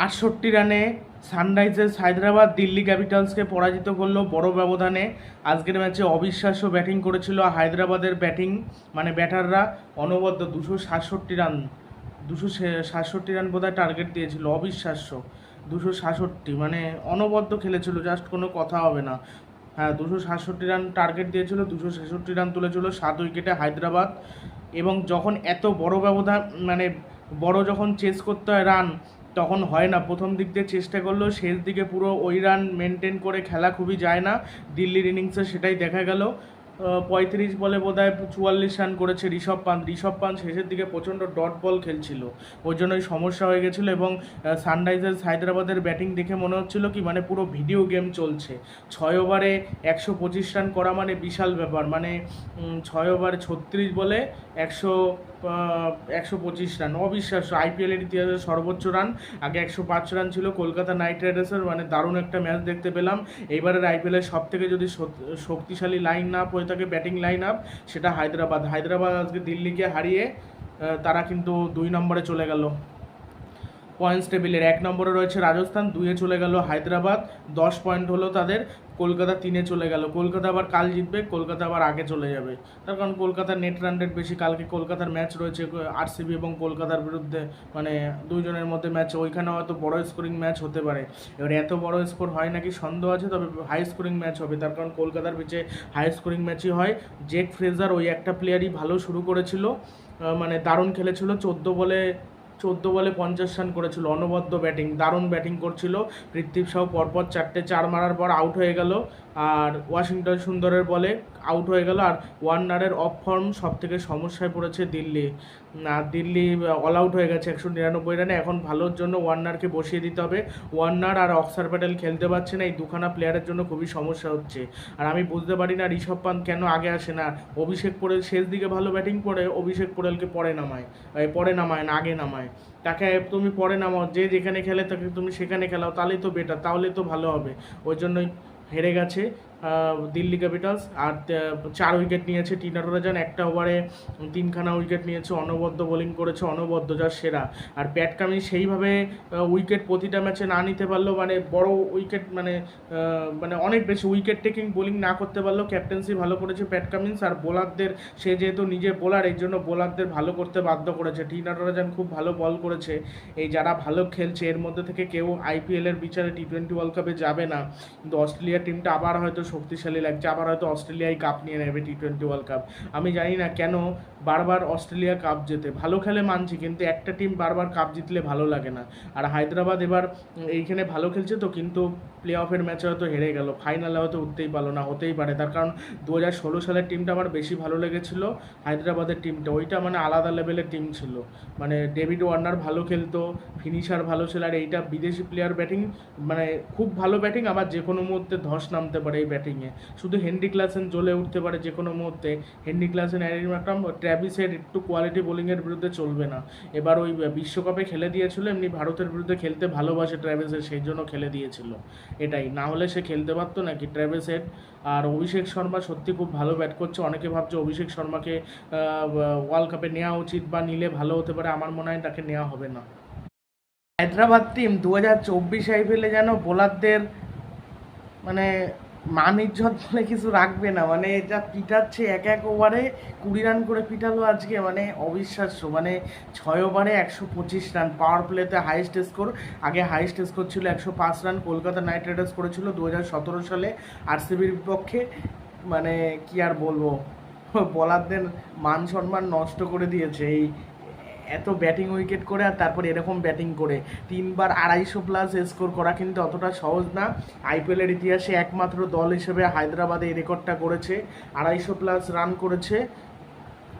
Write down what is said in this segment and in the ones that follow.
আটষট্টি রানে সানরাইজার্স হায়দ্রাবাদ দিল্লি ক্যাপিটালসকে পরাজিত করল বড় ব্যবধানে। আজকের ম্যাচে অবিশ্বাস্য ব্যাটিং করেছিল হায়দ্রাবাদের ব্যাটিং মানে ব্যাটাররা অনবদ্য দুশো সাতষট্টি রান, দুশো সাতষট্টি রান বোধহয় টার্গেট দিয়েছিল, অবিশ্বাস্য। দুশো সাতষট্টি মানে অনবদ্য খেলেছিল, জাস্ট কোনো কথা হবে না। হ্যাঁ দুশো সাতষট্টি রান টার্গেট দিয়েছিল, দুশো ছেষট্টি রান তুলেছিল সাত উইকেটে হায়দ্রাবাদ। এবং যখন এত বড় ব্যবধান মানে বড় যখন চেস করতে হয় রান তখন হয় না। প্রথম দিক দিয়ে চেষ্টা করলেও শেষ দিকে পুরো ওই রান মেনটেন করে খেলা খুবই যায় না। দিল্লির ইনিংসে সেটাই দেখা গেল। পঁয়ত্রিশ বলে বোধহয় চুয়াল্লিশ রান করেছে ঋষভ পান্ত। ঋষভ পান্ত শেষের দিকে প্রচণ্ড ডট বল খেলছিল। ওই জন্যই সমস্যা হয়ে গেছিল এবং সানরাইজার্স হায়দ্রাবাদের ব্যাটিং দেখে মনে হচ্ছিল কি মানে পুরো ভিডিও গেম চলছে। ছয় ওভারে একশো পঁচিশ রান করা মানে বিশাল ব্যাপার। মানে ছয় ওভারে ছত্রিশ বলে একশো একশো পঁচিশ রান, অবিশ্বাস্য আইপিএলের ইতিহাসে সর্বোচ্চ রান, আগে একশো পাঁচ রান ছিল, কলকাতা নাইট রাইডার্সের মানে দারুণ একটা ম্যাচ দেখতে পেলাম। এইবারের আইপিএলের সব থেকে যদি শক্তিশালী লাইন আপ হয়ে থাকে ব্যাটিং লাইন আপ সেটা হায়দ্রাবাদ। হায়দ্রাবাদ আজকে দিল্লিকে হারিয়ে তারা কিন্তু দুই নম্বরে চলে গেল। পয়েন্টস টেবিলের এক নম্বরে রয়েছে রাজস্থান, দুইয়ে চলে গেল হায়দ্রাবাদ। দশ পয়েন্ট হলো তাদের। কলকাতা তিনে চলে গেল। কলকাতা আবার কাল জিতবে, কলকাতা আবার আগে চলে যাবে। তার কারণ কলকাতার নেট রান রেট বেশি, কালকে কলকাতার ম্যাচ রয়েছে আরসিবি এবং কলকাতার বিরুদ্ধে মানে দুইজনের মধ্যে ম্যাচ ওইখানে হয়তো বড় স্কোরিং ম্যাচ হতে পারে। এবার এত বড় স্কোর হয় নাকি সন্দেহ আছে, তবে হাই স্কোরিং ম্যাচ হবে। তার কারণ কলকাতার পিছে হাই স্কোরিং ম্যাচই হয়। জেক ফ্রেজার ওই একটা প্লেয়ারই ভালো শুরু করেছিল মানে দারুণ খেলেছিল, চোদ্দ বলে চোদ্দ বলে পঞ্চাশ রান করেছিল, অনবদ্য ব্যাটিং, দারুণ ব্যাটিং করছিল। পৃথিব সাহু পরপর চারটে চার মারার পর আউট হয়ে গেল। আর ওয়াশিংটন সুন্দরের বলে আউট হয়ে গেল আর ওয়ার্নারের অফ ফর্ম সব থেকে সমস্যায় পড়েছে দিল্লি। আর দিল্লি অল আউট হয়ে গেছে একশো নিরানব্বই রানে এখন ভালোর জন্য ওয়ার্নারকে বসিয়ে দিতে হবে। ওয়ার্নার আর অক্সার প্যাটেল খেলতে পারছে না। এই দুখানা প্লেয়ারের জন্য খুবই সমস্যা হচ্ছে। আর আমি বুঝতে পারি না ঋষভ পান্ত কেন আগে আসে না। অভিষেক পোরেল শেষ দিকে ভালো ব্যাটিং করে, অভিষেক পোরেলকে পরে নামায় পরে নামায় না, আগে নামায়। তাকে তুমি পরে নামাও, যে যেখানে খেলে তাকে তুমি সেখানে খেলাও তাহলেই তো বেটার তাহলে তো ভালো হবে। ওই জন্যই হেরে গেছে। দিল্লি ক্যাপিটালস, আর চার উইকেট নিয়েছে টি নটরাজান, একটা ওভারে তিনখানা উইকেট নিয়েছে, অনবদ্য বোলিং করেছে, অনবদ্য যার সেরা। আর প্যাট কামিন্স সেইভাবে উইকেট প্রতিটা ম্যাচে না নিতে পারলেও মানে বড় উইকেট মানে মানে অনেক বেশি উইকেট টেকিং বোলিং না করতে পারলেও ক্যাপ্টেন্সি ভালো করেছে প্যাট কামিন্স আর বোলারদের, সে যেহেতু নিজে বোলার এই জন্য বোলারদের ভালো করতে বাধ্য করেছে। টি নটরাজান খুব ভালো বল করেছে। এই যারা ভালো খেলছে, এর মধ্যে থেকে কেউ আইপিএলের বিচারে টি টোয়েন্টি ওয়ার্ল্ড কাপে যাবে না। কিন্তু অস্ট্রেলিয়া টিমটা আবার হয়তো শক্তিশালী লাগছে। আবার হয়তো অস্ট্রেলিয়াই কাপ নিয়ে নেবে টি টোয়েন্টি ওয়ার্ল্ড কাপ আমি জানি না কেন বারবার অস্ট্রেলিয়া কাপ জেতে। ভালো খেলে মানছি, কিন্তু একটা টিম বারবার কাপ জিতলে ভালো লাগে না। আর হায়দ্রাবাদ এবার এইখানে ভালো খেলছে তো, কিন্তু প্লে অফের ম্যাচে হয়তো হেরে গেল। ফাইনালে হয়তো উঠতেই পারল না, হতেই পারে। তার কারণ দু হাজার ষোলো সালের টিমটা আমার বেশি ভালো লেগেছিলো, হায়দ্রাবাদের টিমটা ওইটা মানে আলাদা লেভেলের টিম ছিল। মানে ডেভিড ওয়ার্নার ভালো খেলতো ফিনিশার ভালো ছিল আর এইটা বিদেশি প্লেয়ার ব্যাটিং মানে খুব ভালো ব্যাটিং আবার যে কোনো মুহূর্তে ধস নামতে পারে এই ব্যাটিংয়ে। শুধু হেনরি ক্লাসেন জ্বলে উঠতে পারে যে কোনো মুহূর্তে। হেনরি ক্লাসেন অ্যারি ম্যাকরাম ট্র্যাভিসের একটু কোয়ালিটি বোলিংয়ের বিরুদ্ধে চলবে না। এবার ওই বিশ্বকাপে খেলে দিয়েছিল, এমনি ভারতের বিরুদ্ধে খেলতে ভালোবাসে ট্র্যাভিসের, সেই জন্য খেলে দিয়েছিল। এটাই, না হলে সে খেলতে পারতো নাকি? ট্র্যাভিস হেড আর অভিষেক শর্মা সত্যি খুব ভালো ব্যাট করছে। অনেকে ভাবছে অভিষেক শর্মাকে ওয়ার্ল্ড কাপে নেওয়া উচিত বা নিলে ভালো হতে পারে। আমার মনে হয় তাকে নেওয়া হবে না। হায়দ্রাবাদ টিম দু হাজার চব্বিশ আইপিএলে যেন বোলারদের মানে মান ইজ্জত বলে কিছু রাখবে না মানে যা পিটাচ্ছে এক এক ওভারে কুড়ি রান করে পিটালো আজকে মানে অবিশ্বাস্য মানে ছয় ওভারে একশো পঁচিশ রান পাওয়ার প্লেতে হাইয়েস্ট স্কোর আগে হাইয়েস্ট স্কোর ছিল একশো পাঁচ রান কলকাতা নাইট রাইডার্স করেছিল দু হাজার সতেরো সালে আরসিবির বিপক্ষে মানে কি আর বলব, বলারদের মান সম্মান নষ্ট করে দিয়েছে এই এত ব্যাটিং উইকেট করে আর তারপর এরকম ব্যাটিং করে। তিনবার আড়াইশো প্লাস স্কোর করা কিন্তু অতটা সহজ না। আইপিএলের ইতিহাসে একমাত্র দল হিসেবে হায়দ্রাবাদে এই রেকর্ডটা করেছে। আড়াইশো প্লাস রান করেছে।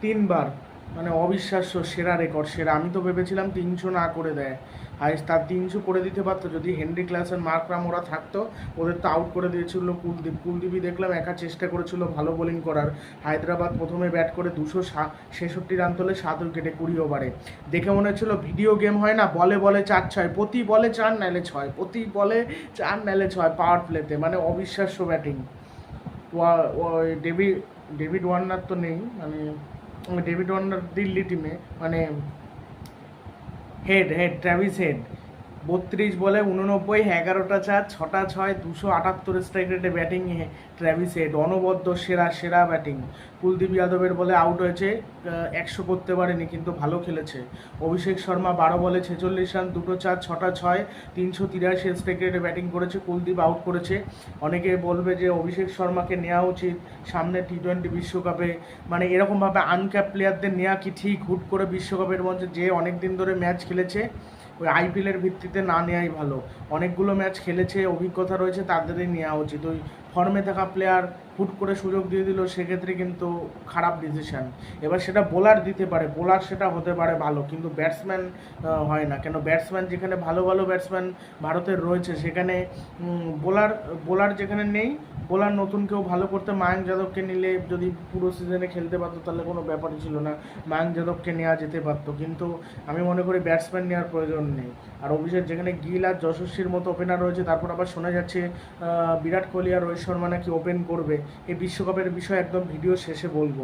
তিনবার। মানে অবিশ্বাস্য সেরা রেকর্ড সেরা। আমি তো ভেবেছিলাম তিনশো না করে দেয়। হাইস্ট তার তিনশো করে দিতে পারতো। যদি হেনরি ক্লাসের মার্করাম ওরা থাকতো, ওদের তো আউট করে দিয়েছিল কুলদীপ। কুলদীপই দেখলাম একা চেষ্টা করেছিল ভালো বোলিং করার। হায়দ্রাবাদ প্রথমে ব্যাট করে দুশো ছেষট্টি রান তোলে সাত উইকেটে কুড়ি ওভারে দেখে মনে হচ্ছিল ভিডিও গেম হয় না, বলে বলে চার ছয়, প্রতি বলে চার নাইলে ছয়, প্রতি বলে চার নাইলে ছয় পাওয়ার প্লেতে মানে অবিশ্বাস্য ব্যাটিং ডেভিড ডেভিড ওয়ার্নার তো নেই মানে ডেভিড ওয়ার্নার দিল্লি টিমে মানে হেড হেড ট্র্যাভিস হেড বত্রিশ বলে উননব্বই, এগারোটা চার, ছটা ছয়, দুশো আটাত্তর স্ট্রাইক রেটে ব্যাটিং ট্র্যাভিস হেড অনবদ্য, সেরা সেরা ব্যাটিং কুলদীপ যাদবের বলে আউট হয়েছে একশো করতে পারেনি, কিন্তু ভালো খেলেছে। অভিষেক শর্মা বারো বলে ছেচল্লিশ রান, দুটো চার, ছটা ছয়, তিনশো তিরাশি স্ট্রাইক রেটে ব্যাটিং করেছে, কুলদীপ আউট করেছে। অনেকে বলবে যে অভিষেক শর্মাকে নেওয়া উচিত, সামনে টি টোয়েন্টি বিশ্বকাপে মানে এরকমভাবে আনক্যাপ প্লেয়ারদের নেওয়া কি ঠিক? হুট করে বিশ্বকাপের মধ্যে যে অনেক দিন ধরে ম্যাচ খেলেছে ওই আইপিএলের ভিত্তিতে না নেওয়াই ভালো। অনেকগুলো ম্যাচ খেলেছে, অভিজ্ঞতা রয়েছে, তাদেরই নেওয়া উচিত। ওই ফর্মে থাকা প্লেয়ার হুট করে সুযোগ দিয়ে দিল, সেক্ষেত্রে কিন্তু খারাপ ডিসিশন এবার সেটা বোলার দিতে পারে বোলার সেটা হতে পারে ভালো, কিন্তু ব্যাটসম্যান হয় না। কেন ব্যাটসম্যান যেখানে ভালো ভালো ব্যাটসম্যান ভারতের রয়েছে, সেখানে বোলার বোলার যেখানে নেই বোলার নতুন কেউ ভালো করতে মায়াঙ্ক যাদবকে নিলে যদি পুরো সিজনে খেলতে পারতো, তাহলে কোনো ব্যাপারই ছিল না। মায়াঙ্ক যাদবকে নেওয়া যেতে পারতো, কিন্তু আমি মনে করি ব্যাটসম্যান নেওয়ার প্রয়োজন নেই। আর অভিষেক, যেখানে গিল আর যশস্বীর মতো ওপেনার রয়েছে, তারপর আবার শোনা যাচ্ছে বিরাট কোহলি আর রোহিত শর্মা নাকি ওপেন করবে, এই বিশ্বকাপের বিষয়ে একদম ভিডিও শেষে বলব।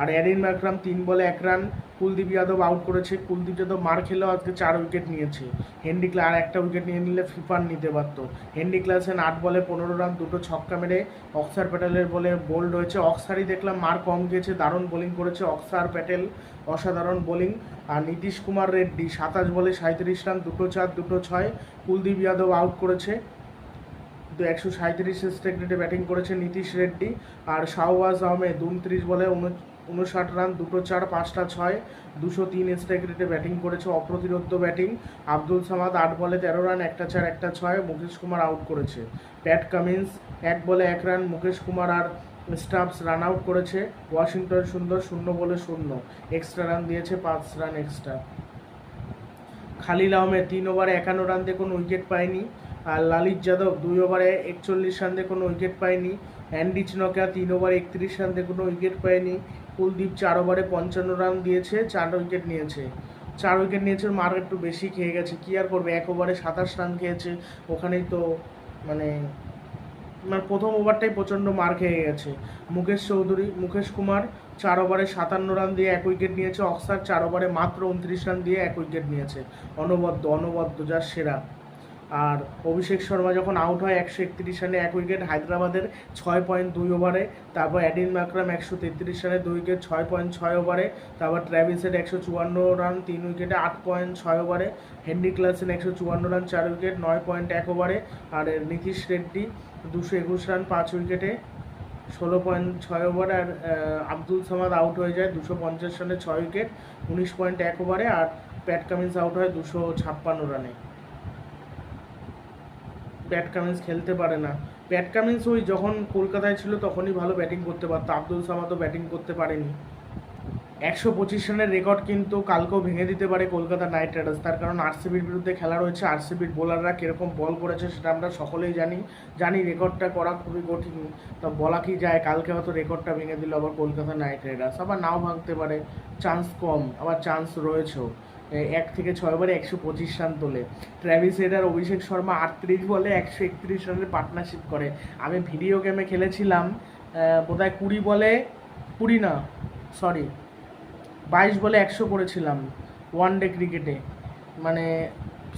আর অ্যারিন ম্যাকরাম তিন বলে এক রান কুলদীপ যাদব আউট করেছে। কুলদীপ যাদব মার খেলেও আজকে চার উইকেট নিয়েছে। হেনরি ক্লা আর একটা উইকেট নিয়ে নিলে ফিফার নিতে পারতো। হেনরি ক্লাসেন আট বলে পনেরো রান দুটো ছক্কা মেরে অক্সার প্যাটেলের বলে বোল্ড হয়েছে। অক্সারই দেখলাম মার কম গিয়েছে দারুণ বোলিং করেছে। অক্সার প্যাটেল অসাধারণ বোলিং আর নীতিশ কুমার রেড্ডি সাতাশ বলে সাঁত্রিশ রান দুটো চার, দুটো ছয়, কুলদীপ যাদব আউট করেছে। একশো সাঁত্রিশ স্ট্রাইক রেটে ব্যাটিং করেছে নীতিশ রেড্ডি। আর শাহবাজ আহমেদ উনত্রিশ বলে উনষাট রান, দুটো চার, পাঁচটা ছয়, দুশো তিন স্ট্রাইক রেটে ব্যাটিং করেছে অপ্রতিরোধ্য ব্যাটিং আব্দুল সামাদ আট বলে তেরো রান, একটা চার, একটা ছয়, মুকেশ কুমার আউট করেছে। প্যাট কামিন্স এক বলে এক রান, মুকেশ কুমার আর স্টাফস রান আউট করেছে। ওয়াশিংটন সুন্দর শূন্য বলে শূন্য এক্সট্রা রান দিয়েছে, পাঁচ রান এক্সট্রা খালিল আহমেদ তিন ওভারে একান্ন রান দিয়ে কোনো উইকেট পায়নি। আর লালিত যাদব দুই ওভারে একচল্লিশ রান দিয়ে কোনো উইকেট পায়নি। অ্যান্ডি চিনকা তিন ওভারে একত্রিশ রান দিয়ে কোনো উইকেট পায়নি। কুলদীপ চার ওভারে পঞ্চান্ন রান দিয়েছে, চার উইকেট নিয়েছে। চার উইকেট নিয়েছে মার একটু বেশি খেয়ে গেছে। কী আর করবে? এক ওভারে সাতাশ রান খেয়েছে। ওখানেই তো মানে মানে প্রথম ওভারটাই প্রচণ্ড মার খেয়ে গেছে। মুকেশ চৌধুরী, মুকেশ কুমার চার ওভারে সাতান্ন রান দিয়ে এক উইকেট নিয়েছে। অক্সার চার ওভারে মাত্র উনত্রিশ রান দিয়ে এক উইকেট নিয়েছে। অনবদ্য অনবদ্য, যা সেরা। আর অভিষেক শর্মা যখন আউট হয় একশো একত্রিশ রানে এক উইকেট হায়দ্রাবাদের ছয় পয়েন্ট দুই ওভারে তারপর অ্যাডিন মাকরাম একশো তেত্রিশ রানে দুই উইকেট ছয় পয়েন্ট ছয় ওভারে তারপর ট্র্যাভিসের একশো চুয়ান্ন রান তিন উইকেটে আট পয়েন্ট ছয় ওভারে হেনরি ক্লাসেন একশো চুয়ান্ন রান চার উইকেট নয় পয়েন্ট এক ওভারে আর নীতিশ রেড্ডি দুশো একুশ রান পাঁচ উইকেটে ষোলো পয়েন্ট ছয় ওভার আর আব্দুল সামাদ আউট হয়ে যায় দুশো পঞ্চাশ রানে ছয় উইকেট উনিশ পয়েন্ট এক ওভারে আর প্যাট কামিন্স আউট হয় দুশো ছাপ্পান্ন রানে প্যাট কামিন্স খেলতে পারে না। প্যাট কামিন্স ওই যখন কলকাতায় ছিল তখনই ভালো ব্যাটিং করতে পারতো। আব্দুল সামাদও ব্যাটিং করতে পারেনি। একশো পঁচিশ রানের রেকর্ড কিন্তু কালকেও ভেঙে দিতে পারে কলকাতা নাইট রাইডার্স তার কারণ আরসিবির বিরুদ্ধে খেলা রয়েছে। আরসিবির বোলাররা কীরকম বল করেছে সেটা আমরা সকলেই জানি। জানি রেকর্ডটা করা খুবই কঠিন। তো বলা কি যায়? কালকে হয়তো রেকর্ডটা ভেঙে দিল আবার কলকাতা নাইট রাইডার্স আবার নাও ভাঙতে পারে। চান্স কম, আবার চান্স রয়েছেও। এক থেকে ছয় বারে একশো পঁচিশ রান তোলে। ট্র্যাভিস হেড আর অভিষেক শর্মা আটত্রিশ বলে একশো একত্রিশ রানের পার্টনারশিপ করে। আমি ভিডিও গেমে খেলেছিলাম বোধহয় কুড়ি বলে, কুড়ি না, সরি, বাইশ বলে একশো করেছিলাম ওয়ান ডে ক্রিকেটে। মানে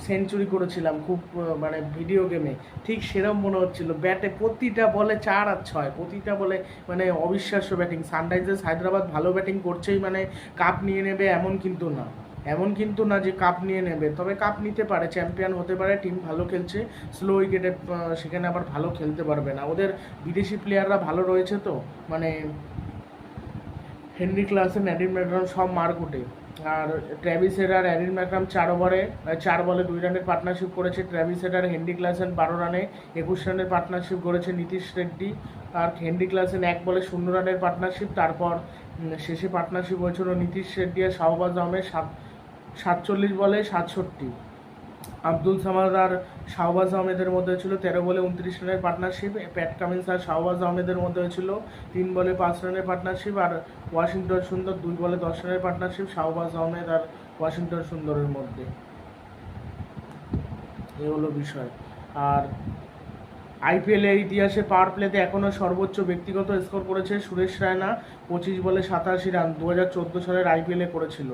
সেঞ্চুরি করেছিলাম খুব মানে ভিডিও গেমে। ঠিক সেরম মনে হচ্ছিল। ব্যাটে প্রতিটা বলে চার আর ছয়, প্রতিটা বলে মানে অবিশ্বাস্য ব্যাটিং। সানরাইজার্স হায়দ্রাবাদ ভালো ব্যাটিং করছেই মানে কাপ নিয়ে নেবে এমন কিন্তু না। এমন কিন্তু না যে কাপ নিয়ে নেবে। তবে কাপ নিতে পারে চ্যাম্পিয়ন হতে পারে টিম ভালো খেলছে স্লো উইকেটে সেখানে আবার ভালো খেলতে পারবে না। ওদের বিদেশি প্লেয়াররা ভালো রয়েছে তো? মানে হেনরি ক্লাসেন অ্যাডিন ম্যাকরাম সব মারকুটে আর ট্র্যাভিস হেডার অ্যাডিন ম্যাকরাম চার ওভারে চার বলে দুই রানের পার্টনারশিপ করেছে। ট্র্যাভিস হেডার হেনরি ক্লাসেন বারো রানে একুশ রানের পার্টনারশিপ করেছে নীতিশ রেড্ডি আর হেনরি ক্লাসেন এক বলে শূন্য রানের পার্টনারশিপ তারপর শেষে পার্টনারশিপ হয়েছিল নীতিশ রেড্ডি আর শাহবাজ আহমেদ। সাত সাতচল্লিশ বলে সাতষট্টি। আব্দুল সামাদ আর শাহবাজ আহমেদের মধ্যে ছিল তেরো বলে উনত্রিশ রানের পার্টনারশিপ। প্যাট কামিন্স আর শাহবাজ আহমেদের মধ্যে ছিল তিন বলে পাঁচ রানের পার্টনারশিপ। আর ওয়াশিংটন সুন্দর দুই বলে দশ রানের পার্টনারশিপ শাহবাজ আহমেদ আর ওয়াশিংটন সুন্দরের মধ্যে। এই হলো বিষয়। আর আইপিএল এর ইতিহাসে পাওয়ার প্লেতে এখনও সর্বোচ্চ ব্যক্তিগত স্কোর করেছে সুরেশ রায়না, পঁচিশ বলে সাতাশি রান দু হাজার চোদ্দ সালের আইপিএলে করেছিল।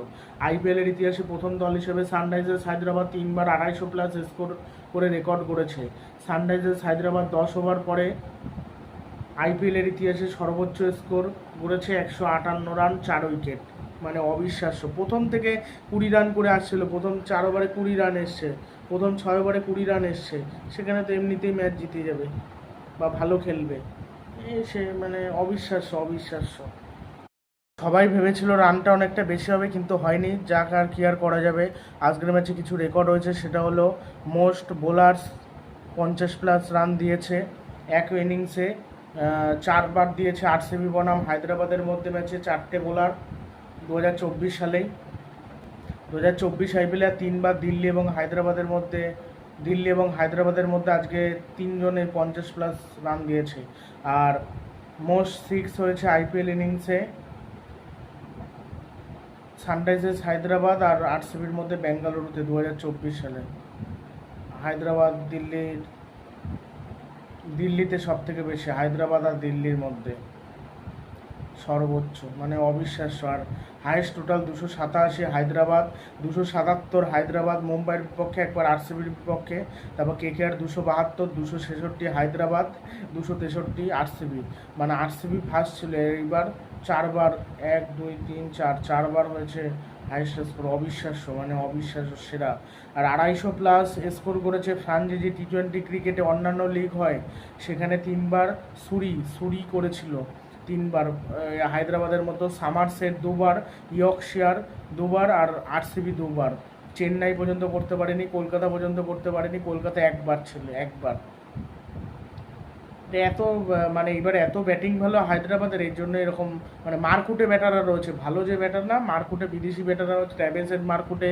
আইপিএল এর ইতিহাসে প্রথম দল হিসেবে সানরাইজার্স হায়দ্রাবাদ তিনবার আড়াইশো প্লাস স্কোর করে রেকর্ড করেছে সানরাইজার্স হায়দ্রাবাদ দশ ওভার পরে আইপিএল এর ইতিহাসে সর্বোচ্চ স্কোর করেছে একশো আটান্ন রান, চার উইকেট মানে অবিশ্বাস্য। প্রথম থেকে কুড়ি রান করে আসছিল, প্রথম চার ওভারে কুড়ি রান এসছে, প্রথম ছয় ওভারে কুড়ি রান এসছে, সেখানে তো এমনিতেই ম্যাচ জিতে যাবে বা ভালো খেলবে। সে মানে অবিশ্বাস্য অবিশ্বাস্য। সবাই ভেবেছিল রানটা অনেকটা বেশি হবে, কিন্তু হয়নি। যাক, আর কি আর করা যাবে। আজকের ম্যাচে কিছু রেকর্ড হয়েছে, সেটা হলো মোস্ট বোলার্স পঞ্চাশ প্লাস রান দিয়েছে এক ইনিংসে। চারবার দিয়েছে আরসিবি বনাম। হায়দ্রাবাদের মধ্যে ম্যাচে চারটে বোলার। দু হাজার চব্বিশ সালেই দু হাজার চব্বিশ আইপিএলে তিনবার দিল্লি এবং হায়দ্রাবাদের মধ্যে, দিল্লি এবং হায়দ্রাবাদের মধ্যে আজকে তিনজনে পঞ্চাশ প্লাস রান দিয়েছে। আর মোস্ট সিক্স হয়েছে আইপিএল ইনিংসে সানরাইজার্স হায়দ্রাবাদ আর আরসিবির মধ্যে বেঙ্গালুরুতে দু হাজার চব্বিশ সালে। হায়দ্রাবাদ দিল্লির, দিল্লিতে সব থেকে বেশি, হায়দ্রাবাদ আর দিল্লির মধ্যে। সর্বোচ্চ মানে অবিশ্বাস্য। আর হাইয়েস্ট টোটাল দুশো সাতাশি হায়দ্রাবাদ, দুশো সাতাত্তর হায়দ্রাবাদ, মুম্বাইয়ের বিপক্ষে একবার আরসিবির বিপক্ষে, তারপর কে কে আর দুশো বাহাত্তর, দুশো ছেষট্টি হায়দ্রাবাদ, দুশো তেষট্টি আরসিবি। মানে আরসিবি ফার্স্ট ছিল, এইবার চারবার এক, দুই, তিন, চার, চারবার হয়েছে হাইয়েস্ট স্কোর অবিশ্বাস্য মানে অবিশ্বাস্য সেরা। আর আড়াইশো প্লাস স্কোর করেছে ফ্রান্সে যে টি টোয়েন্টি ক্রিকেটে অন্যান্য লিগ হয়, সেখানে তিনবার সুরি সুরি করেছিল। তিনবার হায়দ্রাবাদের মতো সামারসেট দুবার, ইয়র্কশিয়ার দুবার আর আরসিবি দুবার। চেন্নাই পর্যন্ত করতে পারেনি, কলকাতা পর্যন্ত করতে পারেনি, কলকাতা একবার ছিল, একবার। এত মানে এবার এত ব্যাটিং ভালো হায়দ্রাবাদের এই জন্য এরকম মানে মারকুটে ব্যাটাররা রয়েছে। ভালো যে ব্যাটার না, মারকুটে বিদেশি ব্যাটাররা হচ্ছে ট্র্যাভেলসের মারকুটে,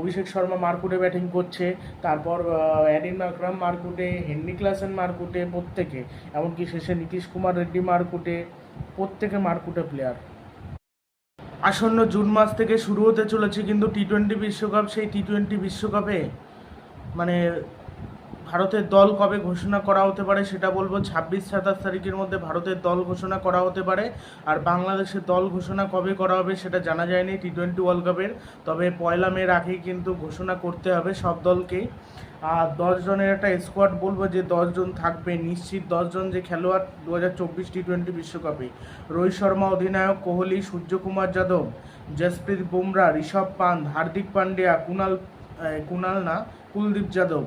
অভিষেক শর্মা মারকুটে ব্যাটিং করছে। তারপর অ্যাডিন মাকরাম মারকুটে, হেনরি ক্লাসেন মারকুটে প্রত্যেকে। এমনকি শেষে নীতিশ কুমার রেড্ডি মারকুটে। প্রত্যেকে মারকুটে প্লেয়ার আসন্ন জুন মাস থেকে শুরু হতে চলেছে কিন্তু টি টোয়েন্টি বিশ্বকাপ, সেই টি টোয়েন্টি বিশ্বকাপে মানে ভারতের দল কবে ঘোষণা করা হতে পারে সেটা বলব ছাব্বিশ, সাতাশ তারিখের মধ্যে ভারতের দল ঘোষণা করা হতে পারে। আর বাংলাদেশের দল ঘোষণা কবে করা হবে সেটা জানা যায়নি টি টোয়েন্টি ওয়ার্ল্ড কাপের তবে পয়লা মের আগেই কিন্তু ঘোষণা করতে হবে সব দলকেই আর দশজনের একটা স্কোয়াড বলব যে দশজন থাকবে। নিশ্চিত দশজন যে খেলোয়াড় দু হাজার চব্বিশ টি টোয়েন্টি বিশ্বকাপে। রোহিত শর্মা, অধিনায়ক কোহলি, সূর্যকুমার যাদব, জসপ্রীত বুমরা, ঋষভ পান্ত হার্দিক পান্ডিয়া কুনাল কুনাল না, কুলদীপ যাদব,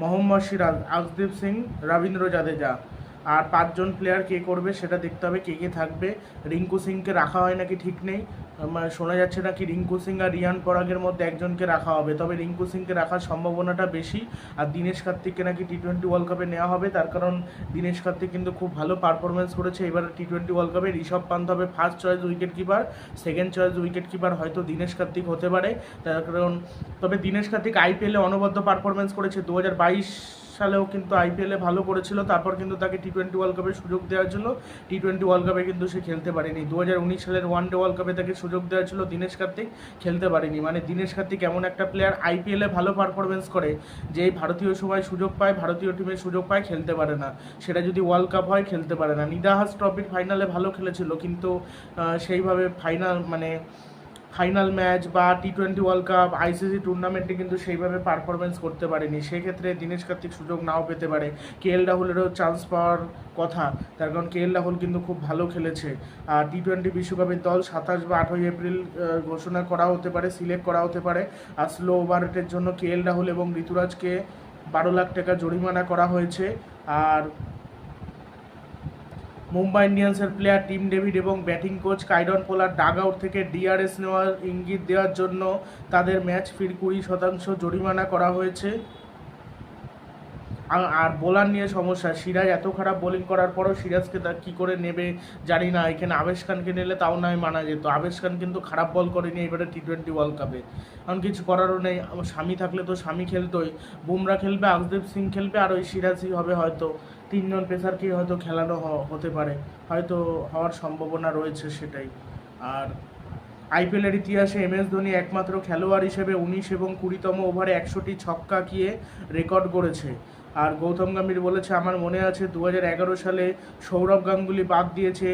মোহাম্মদ সিরাজ আকদীপ সিং, রবীন্দ্র জাদেজা। আর পাঁচজন প্লেয়ার কে করবে সেটা দেখতে হবে, কে কে থাকবে। রিঙ্কু সিংকে রাখা হয় নাকি ঠিক নেই? শোনা যাচ্ছে নাকি রিঙ্কু সিং আর রিয়ান পরাগের মধ্যে একজনকে রাখা হবে। তবে রিঙ্কু সিংকে রাখার সম্ভাবনাটা বেশি, আর দীনেশ কার্তিককে নাকি টি টোয়েন্টি ওয়ার্ল্ড কাপে নেওয়া হবে। তার কারণ দীনেশ কার্তিক কিন্তু খুব ভালো পারফরমেন্স করেছে। এবার টি টোয়েন্টি ওয়ার্ল্ড কাপে ঋষভ পান্ত হবে first choice wicket keeper second choice wicket keeper হয়তো দীনেশ কার্তিক হতে পারে। তার কারণ, তবে দীনেশ কার্তিক আইপিএলে অনবদ্য পারফরমেন্স করেছে। দু হাজার বাইশ সালেও কিন্তু আইপিএলে ভালো করেছিল, তারপর কিন্তু তাকে টি টোয়েন্টি ওয়ার্ল্ড কাপে সুযোগ দেওয়া ছিল টি টোয়েন্টি ওয়ার্ল্ড কাপে কিন্তু সে খেলতে পারেনি। দু হাজার উনিশ সালের ওয়ান ডে ওয়ার্ল্ড কাপে তাকে সুযোগ দেওয়া ছিল, দীনেশ কার্তিক খেলতে পারেনি। মানে দীনেশ কার্তিক এমন একটা প্লেয়ার আইপিএলে ভালো পারফরমেন্স করে যে ভারতীয় সবাই সুযোগ পায়, ভারতীয় টিমের সুযোগ পায়, খেলতে পারে না। সেটা যদি ওয়ার্ল্ড কাপ হয়, খেলতে পারে না। নিদাহাস ট্রফির ফাইনালে ভালো খেলেছিল, কিন্তু সেইভাবে ফাইনাল মানে ফাইনাল ম্যাচ বা T twenty world cup ICC টুর্নামেন্টে কিন্তু সেইভাবে পারফরমেন্স করতে পারেনি। সেক্ষেত্রে দীনেশ কার্তিক সুযোগ নাও পেতে পারে। কে এল রাহুলেরও চান্স পাওয়ার কথা। তার কারণ কে এল রাহুল কিন্তু খুব ভালো খেলেছে। আর টি টোয়েন্টি বিশ্বকাপের দল সাতাশ বা আঠই এপ্রিল ঘোষণা করা হতে পারে সিলেক্ট করা হতে পারে। আর স্লো ওভারেটের জন্য কে এল রাহুল এবং ঋতুরাজকে বারো লাখ টাকা জরিমানা করা হয়েছে। আর মুম্বাই ইন্ডিয়ান্সের প্লেয়ার টিম ডেভিড এবং batting coach Kieron Pollard dugout থেকে ডিআরএস নেওয়ার ইঙ্গিত দেওয়ার জন্য তাদের ম্যাচ ফির কুড়ি শতাংশ জরিমানা করা হয়েছে। আর- বোলার নিয়ে সমস্যা। সিরাজ এত খারাপ বোলিং করার পরও সিরাজকে তা কী করে নেবে জানি না। এখানে আবেশ খানকে নিলে তাও নয় মানা যেত। আবেশ খান কিন্তু খারাপ বল করেনি এবারে টি টোয়েন্টি ওয়ার্ল্ড কাপে কারণ কিছু করারও নেই। স্বামী থাকলে তো স্বামী খেলতোই। বুমরা খেলবে আকদীপ সিং খেলবে, আর ওই সিরাজই হবে হয়তো। তিনজন পেসারকে হয়তো খেলানো হতে পারে। হয়তো হওয়ার সম্ভাবনা রয়েছে সেটাই। আর আইপিএলের ইতিহাসে এম এস ধোনি একমাত্র খেলোয়াড় হিসেবে উনিশ এবং কুড়িতম ওভারে একশোটি ছক্কা গিয়ে রেকর্ড করেছে আর গৌতম গম্ভীর বলেছে, আমার মনে আছে দু সালে সৌরভ গাঙ্গুলি বাদ দিয়েছে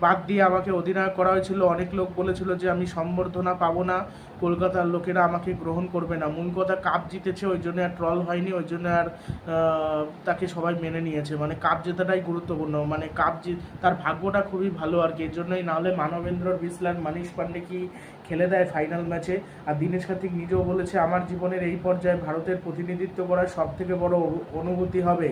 বাদ দিয়ে আমাকে অধিনায়ক করা হয়েছিল। অনেক লোক বলেছিল যে, আমি সম্বর্ধনা পাবো না। কলকাতার লোকেরা আমাকে গ্রহণ করবে না। মূল কথা, কাপ জিতেছে, ওই জন্য আর ট্রল হয়নি, ওই জন্য আর তাকে সবাই মেনে নিয়েছে। মানে কাপ জেতাটাই গুরুত্বপূর্ণ। মানে কাপ জিত তার ভাগ্যটা খুবই ভালো আর কি। এর জন্যই নাহলে মানবেন্দ্র বিসলান মানিশ পান্ডে কি খেলে দেয় ফাইনাল ম্যাচে আর দীনেশ কার্তিক নিজেও বলেছে, আমার জীবনের এই পর্যায়ে ভারতের প্রতিনিধিত্ব করার সব থেকে বড় অনুভূতি হবে।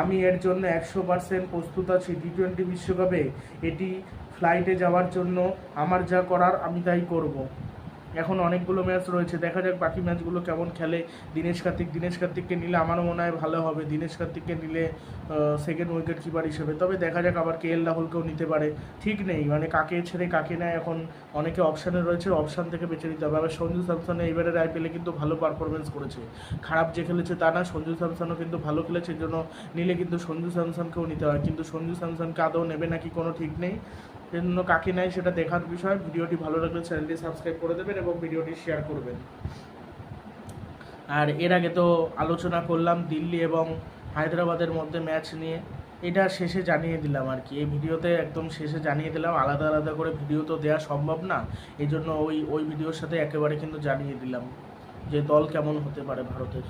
আমি এর জন্য একশো পার্সেন্ট প্রস্তুত আছি টি টোয়েন্টি বিশ্বকাপে। এটি ফ্লাইটে যাওয়ার জন্য আমার যা করার আমি তাই করব। এখন অনেকগুলো ম্যাচ রয়েছে। দেখা যাক বাকি ম্যাচগুলো কেমন খেলে। দীনেশ কার্তিক, দীনেশ কার্তিককে নিলে আমারও মনে হয় ভালো হবে। দীনেশ কার্তিককে নিলে সেকেন্ড উইকেট কিপার হিসেবে। তবে দেখা যাক আবার কে এল রাহুলকেও নিতে পারে। ঠিক নেই। মানে কাকে ছেড়ে কাকে নেয় এখন অনেকে অপশানে রয়েছে। অপশান থেকে বেছে নিতে হবে। আবার সঞ্জু স্যামসনে এবারের আইপিএলে কিন্তু ভালো পারফরমেন্স করেছে। খারাপ যে খেলেছে তা না, সঞ্জু স্যামসনও কিন্তু ভালো খেলেছে। জন্য নিলে কিন্তু সঞ্জু স্যামসনকেও নিতে হয়। কিন্তু সঞ্জু স্যামসনকে আদৌ নেবে নাকি কোনো ঠিক নেই। জন্য কাকে নেয় সেটা দেখার বিষয়। ভিডিওটি ভালো লাগলে চ্যানেলটি সাবস্ক্রাইব করে দেবেন এবং ভিডিওটি শেয়ার করবেন। আর এর আগে তো আলোচনা করলাম দিল্লি এবং হায়দ্রাবাদের মধ্যে ম্যাচ নিয়ে। এটা শেষে জানিয়ে দিলাম আর কি। এই ভিডিওতে একদম শেষে জানিয়ে দিলাম, আলাদা আলাদা করে ভিডিও তো দেওয়া সম্ভব না। এই জন্য ওই ওই ভিডিওর সাথে একেবারে কিন্তু জানিয়ে দিলাম যে দল কেমন হতে পারে ভারতের।